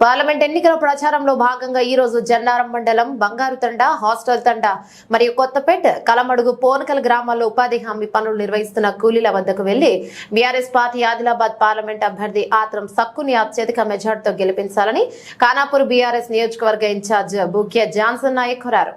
Parliament ఎన్నికల ప్రచారంలో భాగంగా ఈ రోజు జన్నారం మండలం బంగారు తండ హాస్టల్ తండ మరియు కొత్తపేట్ కలమడుగు పోనకల్ గ్రామాల్లో ఉపాధి హామీ పనులు నిర్వహిస్తున్న కూలీల వద్దకు వెళ్ళి బీఆర్ఎస్ పార్టీ ఆదిలాబాద్ పార్లమెంట్ అభ్యర్థి ఆత్రం సక్కుని అత్యధిక మెజార్టీతో గెలిపించాలని ఖానాపూర్ బీఆర్ఎస్ నియోజకవర్గ in charge Bukya Johnson Naik కోరారు.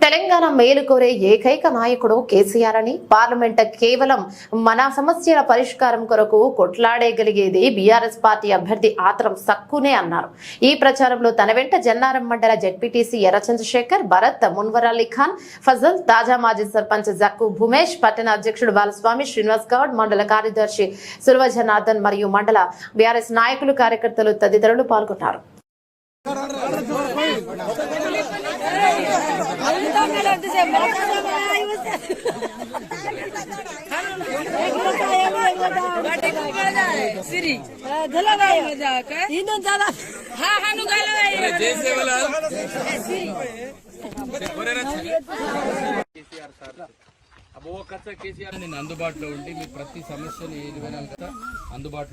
తెలంగాణ మేలు కోరే ఏకైక నాయకుడు కేసీఆర్ అని పార్లమెంట్ కేవలం మన సమస్యల పరిష్కారం కొరకు కొట్లాడేగలిగేది బీఆర్ఎస్ పార్టీ అభ్యర్థి ఆత్రం సక్కునే అన్నారు ఈ ప్రచారంలో తన వెంట జన్నారం మండల జడ్పీటీసీ ఎర్ర చంద్రశేఖర్ భరత్ మున్వర్ అలీ ఖాన్ ఫజల్ తాజా మాజీ సర్పంచ్ జక్కు భూమేష్ పట్టణ అధ్యక్షుడు బాలస్వామి శ్రీనివాస్ గౌడ్ మండల కార్యదర్శి సుల్వ జనార్దన్ మరియు మండల బీఆర్ఎస్ నాయకులు కార్యకర్తలు తదితరులు పాల్గొన్నారు अदा प्रति समस्या अदाट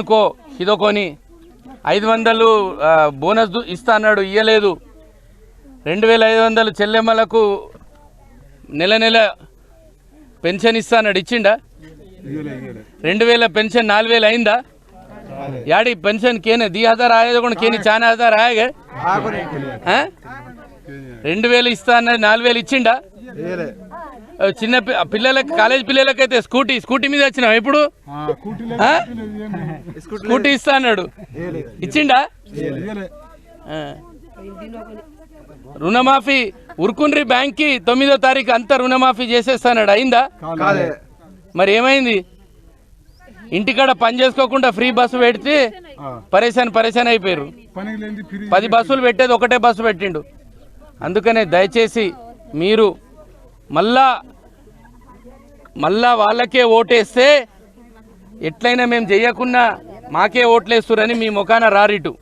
उ इधोनी ఐదు వందలు బోనస్ ఇస్తా అన్నాడు ఇయ్యలేదు రెండు వేల ఐదు వందలు చెల్లెమ్మలకు నెల నెల పెన్షన్ ఇస్తా అన్నాడు ఇచ్చిండా రెండు వేల పెన్షన్ నాలుగు వేలు అయిందా యాడి పెన్షన్ కేన ది హజార్ ఆయేది కూడా కేని చాలా హజార్ ఆయగే రెండు వేలు ఇస్తా అన్నది నాలుగు వేలు ఇచ్చిండా చిన్న పిల్లలకి కాలేజ్ పిల్లలకైతే స్కూటీ స్కూటీ మీద వచ్చినావు ఎప్పుడు ఆ? స్కూటీ ఇస్తా అన్నాడు. ఇచ్చిండా? ఆ. రుణమాఫీ ఉరుకుండ్రి బ్యాంక్కి తొమ్మిదో తారీఖు అంతా రుణమాఫీ చేసేస్తాడు అయిందా? మరి ఏమైంది? ఇంటికాడ పని చేసుకోకుండా ఫ్రీ బస్సు పెడితే పరేషాన్ పరేషాన్ అయిపోయారు. పది బస్సులు పెట్టేది ఒకటే బస్సు పెట్టిండు. అందుకనే దయచేసి మీరు మళ్ళా మళ్ళా వాళ్ళకే ఓటేస్తే ఎట్లయినా మేము చేయకున్నా మాకే ఓట్లేస్తురని మీ ముఖాన రారిటు.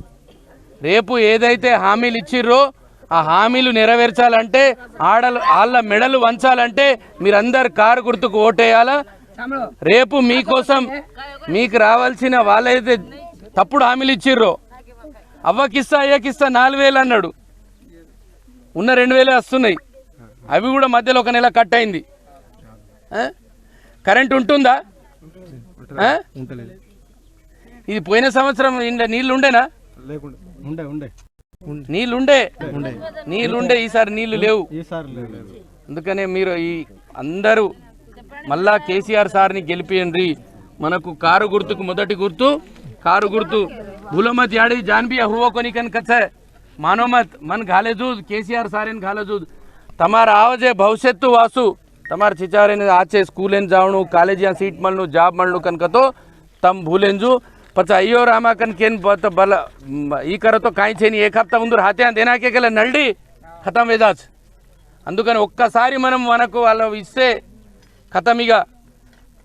రేపు ఏదైతే హామీలు ఇచ్చిర్రో ఆ హామీలు నెరవేర్చాలంటే ఆడలు వాళ్ళ మెడలు వంచాలంటే మీరందరు కారు గుర్తుకు ఓటేయాలా? రేపు మీకోసం మీకు రావాల్సిన వాళ్ళైతే తప్పుడు హామీలు ఇచ్చిర్రో? అవ్వకిస్తా అయ్యకిస్తా నాలుగు వేలు అన్నాడు. ఉన్న రెండు వేలే వస్తున్నాయి. అవి కూడా మధ్యలో ఒక నెల కట్ అయింది. కరెంట్ ఉంటుందా? ఇది పోయిన సంవత్సరం నీళ్ళు ఉండేనా? నీళ్ళుండే? నీళ్ళుండే ఈసారి నీళ్ళు లేవు. అందుకనే మీరు ఈ అందరూ మళ్ళా కేసీఆర్ సార్ని గెలిపియండి. మనకు కారు గుర్తుకు మొదటి గుర్తు కారు గుర్తు. భూలమత్ యాడి జాన్బియా హువో కొని కనుక మానోమత్ మన ఘాలేజూద్ కేసీఆర్ సార్ అని ఘాలేజూద్. తమారు ఆవజే భవిష్యత్తు వాసు. తమారు చిచారైన ఆచే స్కూల్ ఏం జావును కాలేజీ ఆ సీట్ మళ్ళు జాబ్ మళ్ళు కనుకతో తమ કતો పచ్చ అయ్యో రామా પછી અયો રામા ఈ కరతో కాయ చేయని ఏ హప్తా ముందు హత్యా దేనాకే గల నల్డి. ఖతం వేదాచ్ అందుకని ఒక్కసారి మనం మనకు వాళ్ళు ఇస్తే ఖతం ఇక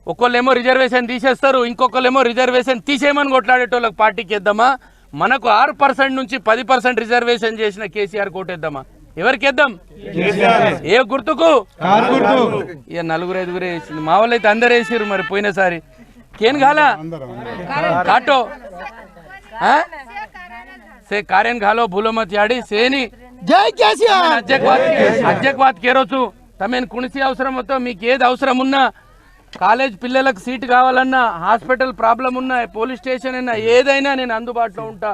ఒక్కళ్ళేమో రిజర్వేషన్ తీసేస్తారు ఇంకొకళ్ళేమో రిజర్వేషన్ తీసేయమని కొట్లాడేటోళ్ళకి పార్టీకి ఇద్దామా మనకు ఆరు పర్సెంట్ నుంచి పది పర్సెంట్ రిజర్వేషన్ చేసిన కేసీఆర్ కోటేద్దామా? ఎవరికి ఇద్దాం ఏ గుర్తుకు ఇక నలుగురు ఐదుగురు వేసింది మా వాళ్ళు అయితే అందరు వేసిర్రు మరి పోయినసారి కేన్ కాలా కాటో ఆ? సే కార్యన్ घालो भूलो मत याडी సేని జై కేసీఆర్ అధ్యక్షవాద్ అధ్యక్షవాద్ కేరొచ్చు తమేను కుణిసి అవసరం వద్దో మీకు ఏది అవసరం ఉన్నా కాలేజ్ పిల్లలకు సీట్ కావాలన్నా హాస్పిటల్ ప్రాబ్లం ఉన్నా పోలీస్ స్టేషన్ అయినా ఏదైనా నేను అందుబాటులో ఉంటా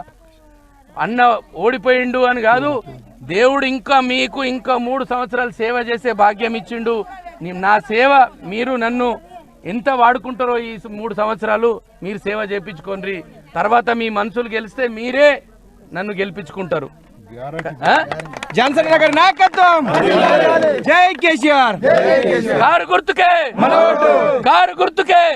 అన్న ఓడిపోయిండు అని కాదు దేవుడు ఇంకా మీకు ఇంకా మూడు సంవత్సరాలు సేవ చేసే భాగ్యం ఇచ్చిండు. నీ- సేవ మీరు నన్ను ఎంత వాడుకుంటారో ఈ మూడు సంవత్సరాలు మీరు సేవ చేయించుకోండి తర్వాత మీ మనుషులు గెలిస్తే మీరే నన్ను గెలిపించుకుంటారు? జాన్సన్ గారి నాయకత్వం. జై కేసీఆర్. కారు గుర్తుకే. కారు గుర్తుకే.